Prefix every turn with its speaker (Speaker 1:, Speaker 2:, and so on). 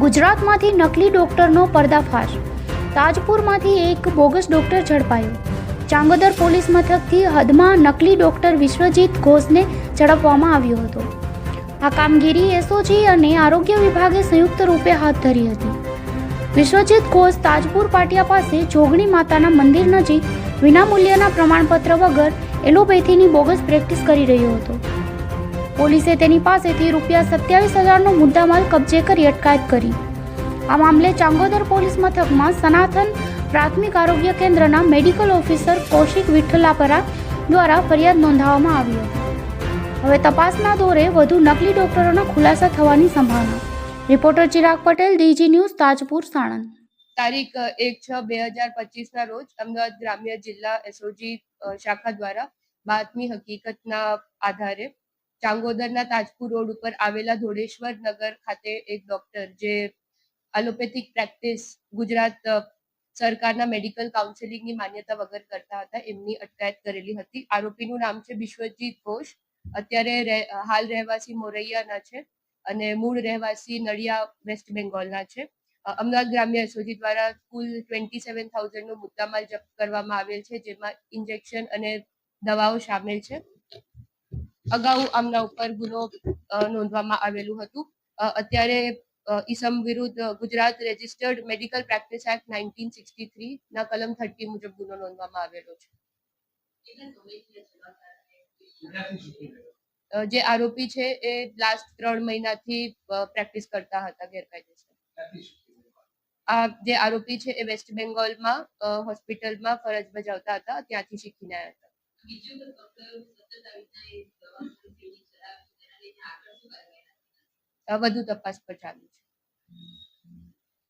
Speaker 1: ગુજરાતમાંથી નકલી ડોક્ટરનો પર્દાફાશ. તાજપુરમાંથી એક બોગસ ડોક્ટર ઝડપાયો. ચાંગોદર પોલીસ મથકથી હદમાં નકલી ડોક્ટર વિશ્વજીત ઘોષને ઝડપવામાં આવ્યો હતો. આ કામગીરી એસઓજી અને આરોગ્ય વિભાગે સંયુક્ત રૂપે હાથ ધરી હતી. વિશ્વજીત ઘોષ તાજપુર પાટિયા પાસે જોગણી માતાના મંદિર નજીક વિનામૂલ્યના પ્રમાણપત્ર વગર એલોપેથીની બોગસ પ્રેક્ટિસ કરી રહ્યો હતો. પોલીસે તેની પાસેથી રૂપિયા સત્યાવીસ હજારનો મુદ્દામાલ કબજે કરી અટકાયત કરી. આ મામલે ચાંગોદર પોલીસ મથકમાં સનાતન પ્રાથમિક આરોગ્ય કેન્દ્રના મેડિકલ ઓફિસર કૌશિક વિઠ્ઠલાપરા દ્વારા ફરિયાદ નોંધાવવામાં આવી હવે તપાસના દોરે વધુ નકલી ડોક્ટરોના ખુલાસા થવાની સંભાવના. Reporter Chirag Patel, DG news, Tajpur, Sanand.
Speaker 2: તારીખ એક છ, બે હજાર પચીસના રોજ અમદાવાદ ગ્રામ્ય જિલ્લા એસઓજી શાખા દ્વારા બાતમી હકીકતના આધારે ચાંગોદરના તાજપુર રોડ ઉપર આવેલા ધોળેશ્વર નગર ખાતે એક ડોક્ટર જે એલોપેથિક પ્રેક્ટિસ ગુજરાત સરકારના મેડિકલ કાઉન્સિલિંગની માન્યતા વગર કરતા હતા. એમની અટકાયત કરેલી હતી. આરોપીનું નામ છે વિશ્વજીત ઘોષ. અત્યારે હાલ રહેવાસી મોરૈયાના છે અને મૂળ રહેવાસી નડિયા વેસ્ટ બેંગોલના છે. અમદાવાદ ગ્રામ્ય એસઓજી દ્વારા કુલ ટ્વેન્ટી સેવન થાઉઝન્ડનો મુદ્દામાલ જપ્ત કરવામાં આવેલ છે, જેમાં ઇન્જેક્શન અને દવાઓ સામેલ છે. અગાઉ આમના ઉપર ગુનો નોંધવામાં આવેલું હતું. અત્યારે ઈસમ વિરુદ્ધ Gujarat registered medical practice act nineteen sixty three ના કલમ થર્ટી મુજબ ગુનો નોંધવામાં આવેલો છે. જે આરોપી છે એ લાસ્ટ ત્રણ મહિનાથી પ્રેક્ટિસ કરતા હતા ગેરકાયદેસર. આ જે આરોપી છે એ વેસ્ટ બેંગોલમાં હોસ્પિટલમાં ફરજ બજાવતા હતા, ત્યાંથી શીખીને આવ્યા હતા. વધુ તપાસ પર ચાલુ છે.